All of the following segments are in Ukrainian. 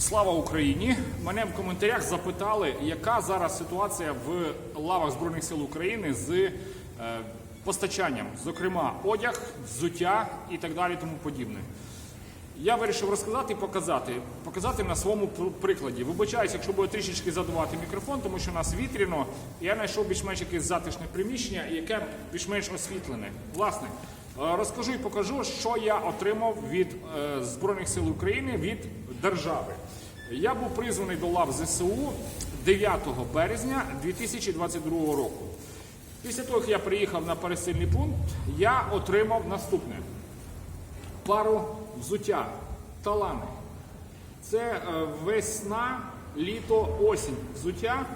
Слава Україні! Мене в коментарях запитали, яка зараз ситуація в лавах Збройних сил України з е, постачанням, зокрема, одяг, взуття і так далі, тому подібне. Я вирішив розказати і показати, показати на своєму прикладі. Вибачаюсь, якщо буде трішечки задувати мікрофон, тому що у нас вітряно. Я знайшов більш-менш якесь затишне приміщення, яке більш-менш освітлене. Власне, розкажу і покажу, що я отримав від е, Збройних сил України від держави. Я був призваний до лав ЗСУ 9 березня 2022 року. Після того, як я приїхав на пересильний пункт, я отримав наступне пару взуття, талани. Це е, весна, літо, осінь. Взуття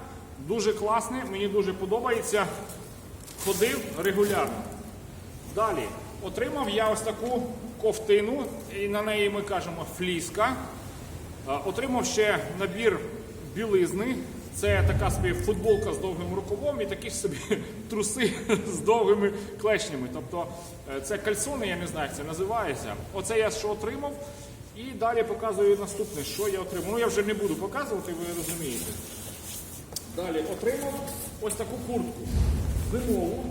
дуже класне, мені дуже подобається. Ходив регулярно. Далі отримав я ось таку ковтину, і на неї ми кажемо фліска. Отримав ще набір білизни. Це така собі футболка з довгим рукавом і такі ж собі труси з довгими клешнями. Тобто е, це кальсони, я не знаю, як це називається. Оце я що отримав. І далі показую наступне, що я отримав. Ну я вже не буду показувати, ви розумієте. Далі отримав ось таку куртку. Зимову.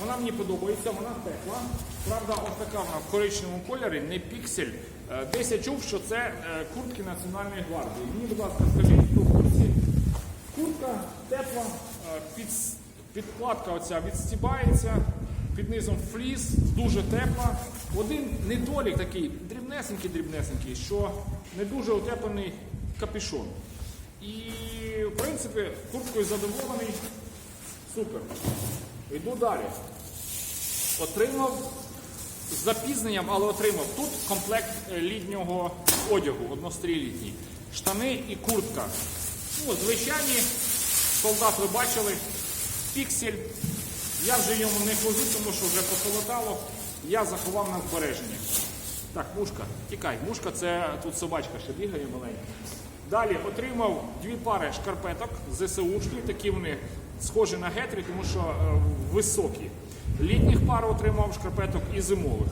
Вона мені подобається, вона тепла. Правда, ось така вона в коричневому кольорі, не піксель. Е, Десь я чув, що це е, куртки Національної гвардії. Мені, будь ласка, скажіть, в курсі. Куртка тепла, е, під, підкладка оця відстібається, під низом фліс, дуже тепла. Один недолік такий дрібнесенький-дрібнесенький, що не дуже утеплений капюшон. І, в принципі, курткою задоволений. Супер. Йду далі. Отримав з запізненням, але отримав тут комплект е, літнього одягу, однострій-літній. Штани і куртка. Ну, звичайні, солдат ви бачили, піксель. Я вже йому не хожу, тому що вже посолотало. Я заховав на збереження. Так, мушка, тікай. Мушка це тут собачка ще бігає маленька. Далі отримав дві пари шкарпеток ЗСУшні, такі вони схожі на гетрі, тому що е, високі. Літніх пар отримав шкарпеток і зимових.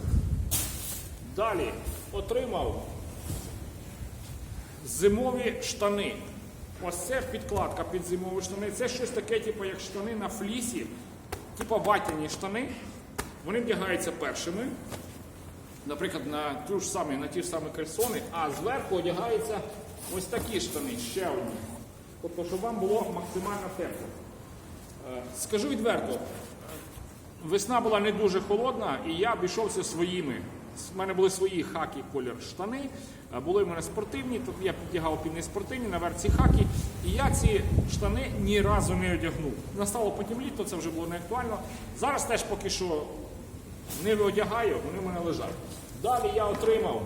Далі отримав зимові штани. Ось це підкладка під зимові штани. Це щось таке, типу, як штани на флісі, типу ватяні штани. Вони вдягаються першими. Наприклад, на ту ж самі, на ті ж самі кальсони, а зверху одягаються ось такі штани, ще одні. Тобто, щоб вам було максимально тепло. Е, Скажу відверто, весна була не дуже холодна, і я обійшовся своїми. У мене були свої хакі колір штани, е, були в мене спортивні, тут я підтягав під неспортивні, наверх ці хакі. І я ці штани ні разу не одягнув. Настало потім літо, це вже було не актуально. Зараз теж поки що не одягаю, вони в мене лежать. Далі я отримав,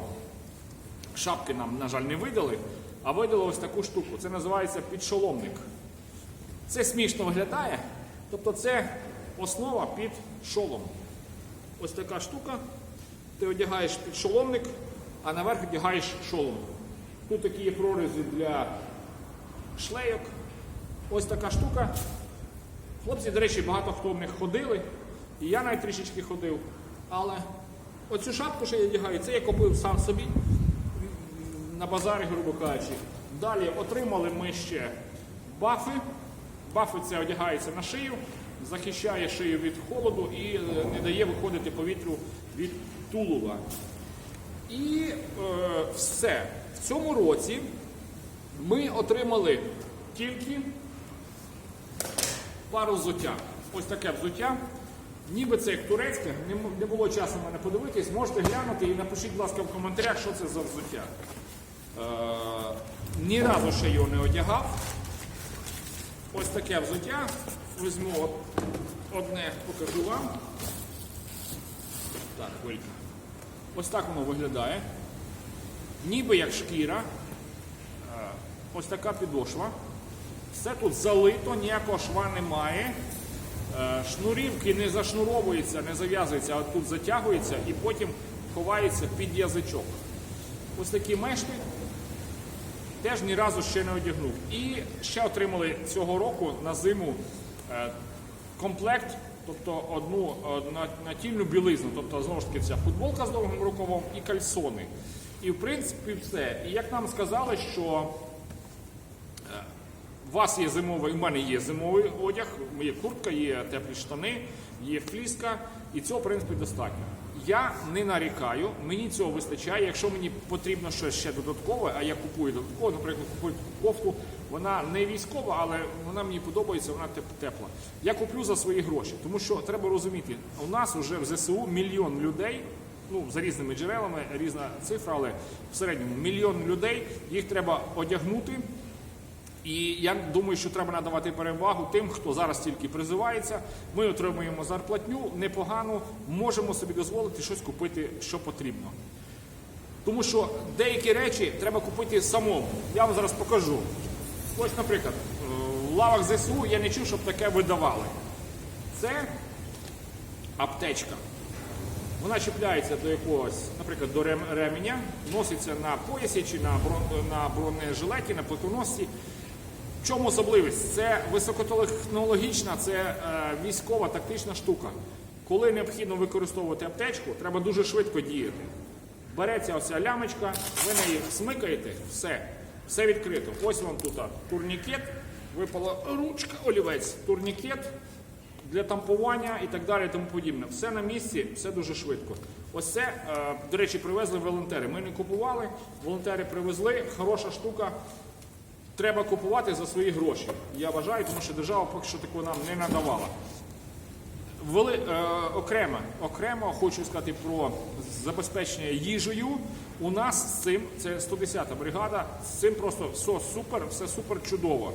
шапки нам, на жаль, не видали, а видали ось таку штуку. Це називається підшоломник. Це смішно виглядає. Тобто це основа під шолом. Ось така штука. Ти одягаєш під шоломник, а наверх одягаєш шолом. Тут такі є прорізи для шлейок. Ось така штука. Хлопці, до речі, багато хто в них ходили. І я навіть трішечки ходив. Але оцю шапку, що я одягаю, це я купив сам собі на базарі, грубо кажучи. Далі отримали ми ще бафи. Бафи це одягається на шию, захищає шию від холоду і е, не дає виходити повітрю від тулува. І е, все. В цьому році ми отримали тільки пару взуття. Ось таке взуття. Ніби це як турецьке, не, було часу мене подивитись. Можете глянути і напишіть, будь ласка, в коментарях, що це за взуття. Е, ні разу ще його не одягав. Ось таке взуття. Візьму одне, покажу вам. Так, хвилька. Ось так воно виглядає. Ніби як шкіра. Е, Ось така підошва. Все тут залито, ніякого шва немає. Е, Шнурівки не зашнуровуються, не зав'язуються, а тут затягуються і потім ховається під язичок. Ось такі мешти теж ні разу ще не одягнув. І ще отримали цього року на зиму е, комплект, тобто одну е, натільну білизну. Тобто, знову ж таки, ця футболка з довгим рукавом і кальсони. І в принципі все. І як нам сказали, що е, у вас є зимовий, у мене є зимовий одяг, є куртка, є теплі штани, є фліска, і цього, в принципі, достатньо. Я не нарікаю, мені цього вистачає. Якщо мені потрібно щось ще додаткове, а я купую додатково, наприклад, купую кофту, вона не військова, але вона мені подобається, вона теп- тепла. Я куплю за свої гроші, тому що треба розуміти, у нас вже в ЗСУ мільйон людей. Ну, за різними джерелами, різна цифра, але в середньому мільйон людей їх треба одягнути. І я думаю, що треба надавати перевагу тим, хто зараз тільки призивається. Ми отримуємо зарплатню непогану, можемо собі дозволити щось купити, що потрібно. Тому що деякі речі треба купити самому. Я вам зараз покажу. Ось, наприклад, в лавах ЗСУ я не чув, щоб таке видавали. Це аптечка. Вона чіпляється до якогось, наприклад, до ременя, носиться на поясі чи на бронежилеті, на плитоносці. В чому особливість? Це високотехнологічна, це е, військова тактична штука. Коли необхідно використовувати аптечку, треба дуже швидко діяти. Береться оця лямочка, ви неї смикаєте, все, все відкрито. Ось вам тут турнікет, випала ручка, олівець, турнікет для тампування і так далі, і тому подібне. Все на місці, все дуже швидко. Ось це, е, до речі, привезли волонтери. Ми не купували, волонтери привезли, хороша штука. Треба купувати за свої гроші. Я вважаю, тому що держава поки що такого нам не надавала. Вели, е, окремо, окремо хочу сказати про забезпечення їжею. У нас з цим, це 110-та бригада, з цим просто все супер, все супер чудово.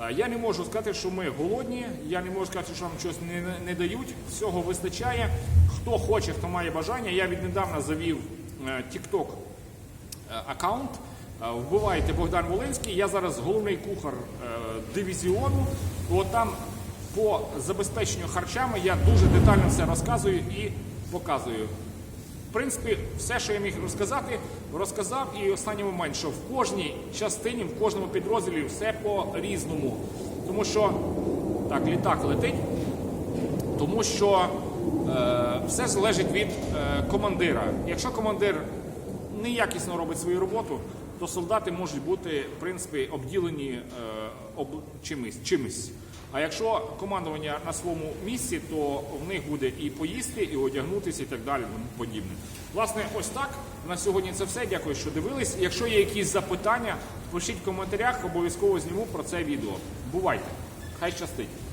Е, Я не можу сказати, що ми голодні, я не можу сказати, що нам щось не, не- дають. Всього вистачає. Хто хоче, хто має бажання. Я віднедавна завів е, TikTok е, аккаунт. Е, Вбиваєте Богдан Волинський. Я зараз головний кухар е, дивізіону. От там по забезпеченню харчами я дуже детально все розказую і показую. В принципі, все, що я міг розказати, розказав. І останній момент, що в кожній частині, в кожному підрозділі все по-різному. Тому що так, літак летить, тому що е, все залежить від е, командира. Якщо командир неякісно робить свою роботу, то солдати можуть бути в принципі обділені е, об, чимось, чимось. А якщо командування на своєму місці, то в них буде і поїсти, і одягнутися, і так далі, тому подібне. Власне, ось так. На сьогодні це все. Дякую, що дивились. Якщо є якісь запитання, пишіть в коментарях, обов'язково зніму про це відео. Бувайте! Хай щастить!